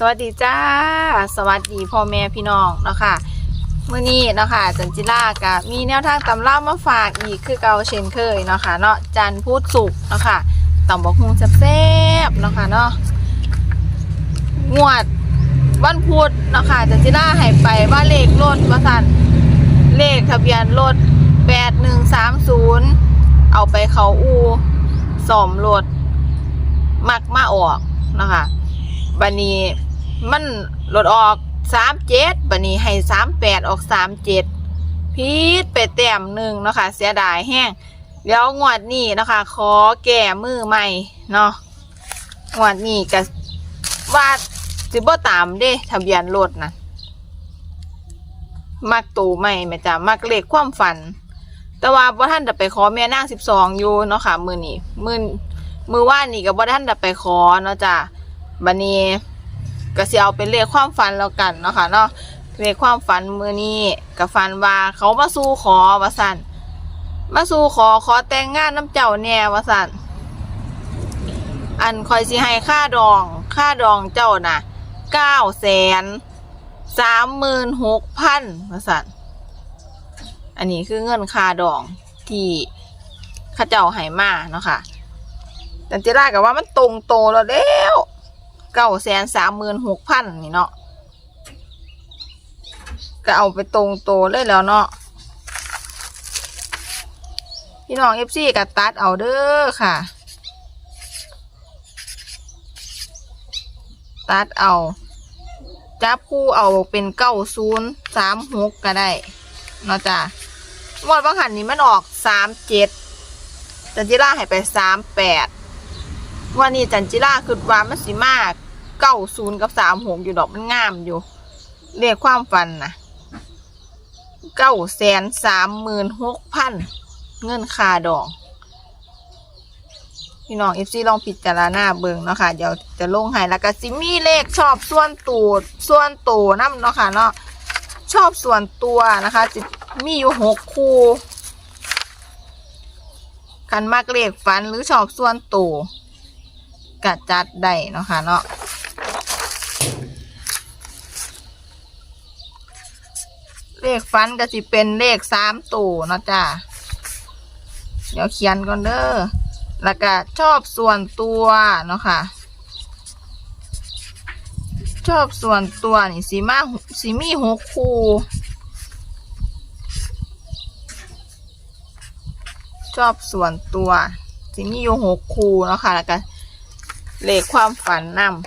สวัสดีจ้า สวัสดีพ่อแม่พี่น้องเนาะค่ะมื้อนี้เนาะค่ะจันจิล่ากะมีแนวทางตำรามาฝากอีกคือเกาเช่นเคยเนาะค่ะเนาะจันพุธศุกเนาะค่ะตำบักฮุงแซ่บเนาะค่ะเนาะงวดวันพุธเนาะค่ะจันจิล่าให้ไปว่าเลขรถว่าสั่นเลขทะเบียนรถ8130เอาไปเขาอูซ่อมรถมักมาออกเนาะค่ะบันนี้ มันลดออกสามเจ็ดบันนี้ให้สามแปดออกสามเจ็ดพีดไปแต้มหนึ่งเนาะคะเสียดายแห้งเดี๋ยวงวดนี้เนาะคะขอแก้มือใหม่เนาะงวดนี้ก็ว่าสิบ่ตามเด้ทะเบียนรถนะมักตูใหม่แม่จ้ะมักเลขความฝัน แต่ว่าบ่ท่านจะไปขอแม่นางสิบสองอยู่เนาะค่ะมือนี้มือมือว่านนี่ก็บ่ท่านจะไปขอเนาะจ้ะบันนี้ ก็สิเอาเป็นเลขความฝันแล้วกันเนาะค่ะเนาะเลขความฝันมือนี้กับฝันว่าเขามาสู้ขอว่าสันมาสู้ขอขอแต่งงานน้ำเจ้าแน่ว่าสันอันคอยสิให้ค่าดอง ค่าดองเจ้าน่ะเก้าแสนสามหมื่นหกพันว่าสันอันนี้คือเงินค่าดองที่ข้าเจ้าให้มาเนาะค่ะแต่เจร่ากับว่ามันตรงโตแล้วเด้ว เก้าแสนสามหมื่นหกพันนี่เนาะก็เอาไปตรงโตเลยแล้วเนาะพี่น้องเอฟซีกับตัดเอาเด้อค่ะ ตัดเอาจับคู่เอาเป็นเก้าศูนย์สามหกก็ได้เนาะจ้ะงวดบางหันนี้มันออกสามเจ็ดแต่จิล่าให้ไปสามแปดวันนี้จันจิราคือว่ามันสิมาก เก้าศูนย์กับสามหกอยู่ดอกมันงามอยู่เรียกความฟันนะเก้าแสนสามหมื่นหกพันเงินค่าดองพี่น้องเอฟซีลองพิจารณาเบิ่งเนาะค่ะ เดี๋ยวจะลงให้แล้วก็สิมีเลขชอบส่วนตูดส่วนตูน้ำเนาะค่ะเนาะชอบส่วนตัวนะคะจะมีอยู่หกคู่กันมากเลขฟันหรือชอบส่วนตูกะจัดได้เนาะค่ะเนาะ เลขฟันก็สิเป็นเลขสามตัวเนาะจ้าเดี๋ยวเขียนก่อนเด้อแล้วก็ชอบส่วนตัวเนาะค่ะ ชอบส่วนตัวนี่สีมาสีมีหกคู่ ชอบส่วนตัวสีมีอยู่หกคู่เนาะค่ะแล้วก็เลขความฝันนำ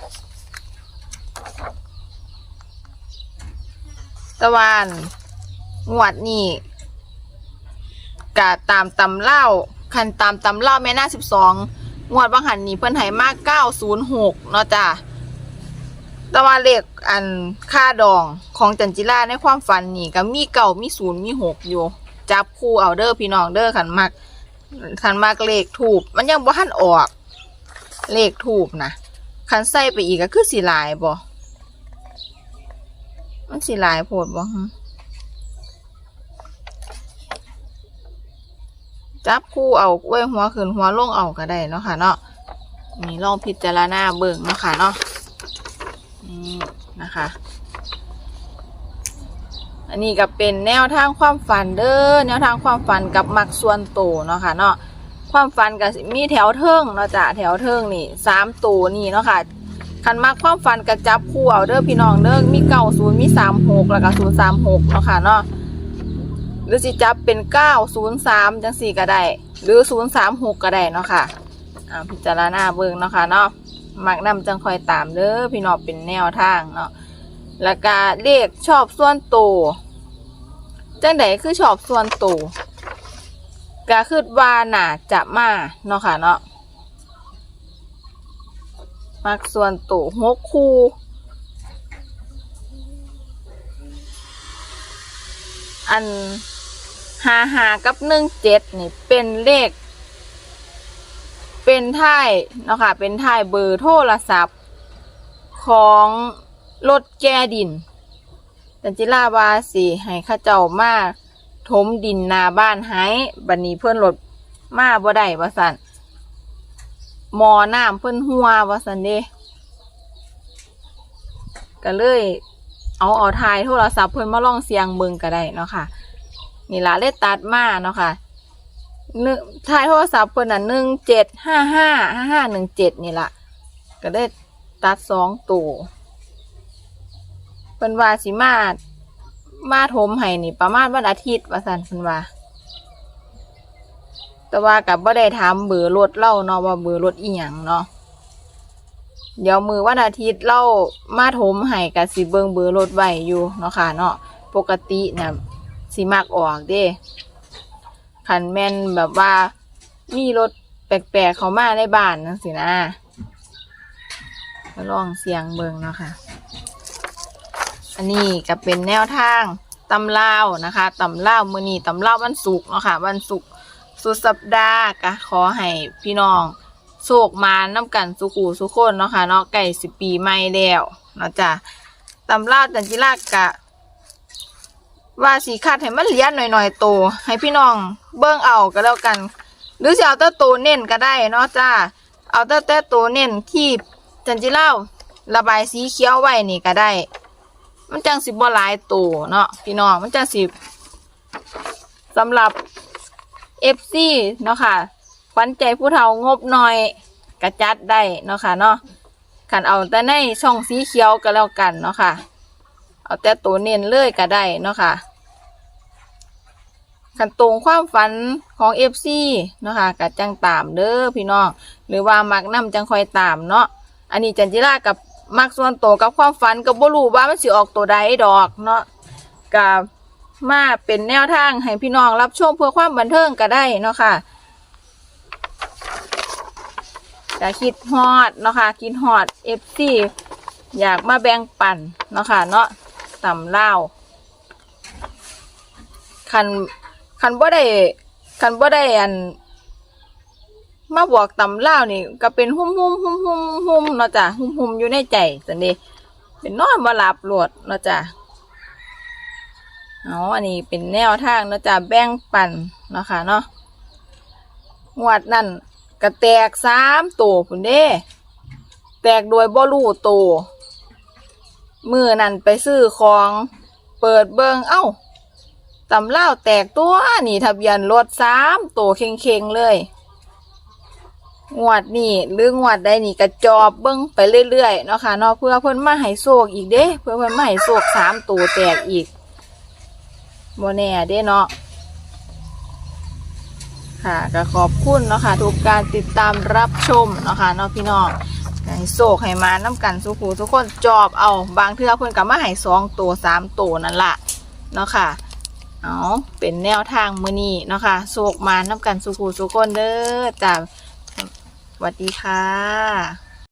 ตะวัน งวดนี่กะตามตำเล่าคันตามตำเล่าแม่หน้าสิบสองงวดบางหันนี่เพิ่นให้มากเก้าศูนย์หกเนาะจ้ะแตะวันเลขอันค่าดองของจันจิราในความฝันนี่ก็มีเก่ามีศูนย์มีหกอยู่ จับคู่เอาเด้อพี่น้องเด้อขันมักขันมักเลขถูกมันยังบ่ทันออก เลขถูกนะคันใส่ไปอีกก็คือสีลายบ่มันสีลายโพดบ่ฮะ จับคู่เอาไว้ยหัวขึ้นหัวลงเอาก็ได้เนาะค่ะเนาะนี่ลองพิจารณาเบิ่งเนาะค่ะเนาะนี่นะคะ อันนี้ก็เป็นแนวทางความฝันเด้อแนวทางความฝันกับมักส่วนโตเนาะค่ะเนาะความฝันก็สิมีแถวเทิงเนาะจ้ะแถวเทิงนี่สามตัวนี่เนาะค่ะคันมากความฝันกระจับคู่เอาเด้อพี่น้องเด้อมีเก้าศูนย์มีสามหกแล้วก็ศูนย์สามหกเนาะค่ะเนาะ รือสิจับเป็นเก้าศูนย์สามจังสี่ก็ได้หรือศูนย์สามหกก็ได้เนาะค่ะอ่าพิจารณาเบิ่งเนาะค่ะเนาะมักนำจังคอยตามเด้อพี่น้องเป็นแนวทางเนาะแล้วก็เลขชอบส่วนตัวจังไดคือชอบส่วนตัวก็คือว่าน่าจะมาเนาะค่ะเนาะมักส่วนตัวหกคู่อัน หาหากับหนึ่งเจ็ดนี่เป็นเลข เป็นท่ายเนาะค่ะเป็นท่ายเบอร์โทรศัพท์ ของรถแกดินจันจิลาวาสีให้ข้าเจ้ามาถมดินนาบ้านหายบันนี้เพื่อนรถมาบ่ได้ว่าสันมอน้ำเพื่อนหัวว่าสันเด้ก็เลย เอาเอาทายโทรศัพท์เพิ่อนมาลองเสียงเบิงก็ได้เนาะค่ะ นี่ล่ะเลยตัดมาเนาะค่ะหนึ่งทายโทรศัพท์เพิ่นน่ะหนึ่งเจ็ดห้าห้าห้าห้าหนึ่งเจ็ดนี่ล่ะ ก็ได้ตัดสองตัวเพิ่นว่าสิมามาถมให้นี่ ประมาณวันอาทิตย์ว่าซั่นเพิ่นว่า แต่ว่ากับบ่ได้ถามเบอร์รถเล่าเนาะว่าเบอร์รถอีหยังเนาะเดี๋ยวมือวันอาทิตย์เล่ามาถมให้กับสิเบิงเบอร์รถไว้อยู่เนาะค่ะเนาะปกติเนี่ย สิมักออกเด้คันแม่นแบบว่ามีรถแปลกๆเขามาในบ้านนั่นสินะลองเสียงเบิงเนาะค่ะ อันนี้ก็เป็นแนวทางตำลาวนะคะตำลาวมือนีตำลาววันศุกร์เนาะค่ะวันศุกร์สุดสัปดาห์ก็ขอให้พี่น้องโชคมาน้ำกันสุขูสุขคนเนาะค่ะเนาะใกล้สิปีใหม่แล้วเนาะจ้ะตำราจันจิรากะ ว่าสีคัดให้มันเหลียนหน่อยๆโตให้พี่น้องเบิ่งเอาก็แล้วกัน หรือจะเอาแต่โตเน้นก็ได้เนาะจ้าเอาแต่แต่โตเน้นที่จันจิราระบายสีเขียวไว้นี่ก็ได้ มันจังสิบ่หลายโตเนาะพี่น้องมันจังสิสำหรับเอฟซีเนาะค่ะขวัญใจผู้เฒ่างบหน่อยกระจัดได้เนาะค่ะเนาะขันเอาแต่ในช่องสีเขียวก็แล้วกันเนาะค่ะ เอาแต่ตัวเน้นเลยก็ได้เนาะค่ะขันตรงความฝันของเอฟซีเนาะค่ะกะจังตามเด้อพี่น้องหรือว่ามักนํจังคอยตามเนาะอันนี้จันจิรากับมักส่วนตัวกับความฝันก็บ่รู้ว่ามันสิออกตัวใดดอกเนาะกับมาเป็นแนวทางให้พี่น้องรับชมเพื่อความบันเทิงก็ได้เนาะค่ะจะคิดฮอดเนาะค่ะคิดฮอดเอฟซีอยากมาแบ่งปันเนาะค่ะเนาะ ตำเล่าวคันคันบ่ได้คันบ่ได้อัน มาบอกตำเล่าวนี่ ก็เป็นหุ่มหุ่มหุ่มหุ่มหุ่มเนาะจ้ะหุ่มหุ่มอยู่ในใจสันเดเป็นนอนบ่หลับหลวดเนาะจ้ะเอาอันนี้เป็นแนวทางเนาะจ๊ะแบ่งปันเนาะค่ะเนาะงวดนั่นกระแตกสามตัวพุ่นเด้ แตกโดยบ่รู้ตัว มือนั่นไปซื้อของ เปิดเบิงเอ้าตำเล่าแตกตัวนี่ทะเบียนรถสามตัวเค็งๆเลย งวดนี่หรืองวดใดนี่กระจอบเบิ้งไปเรื่อยๆเนาะค่ะเนาะเพื่อเพิ่นมาให้โศกอีกเด้เพื่อเพิ่นมาให้โศกสามตัวแตกอีกโมแน่เด้เนาะค่ะก็ขอบคุณเนาะค่ะทุกการติดตามรับชมเนาะค่ะเนาะพี่น้อง ให้โศกให้มาน้ำกันสุขูทุกคนจอบเอาบางเทื่อเพิ่นก็มาให้สองตัวสามตัวนั่นละเนาะค่ะเอาเป็นแนวทางมือนี้เนาะค่ะโศกมาน้ำกันสุขูทุกคนเด้อจ้าสวัสดีค่ะ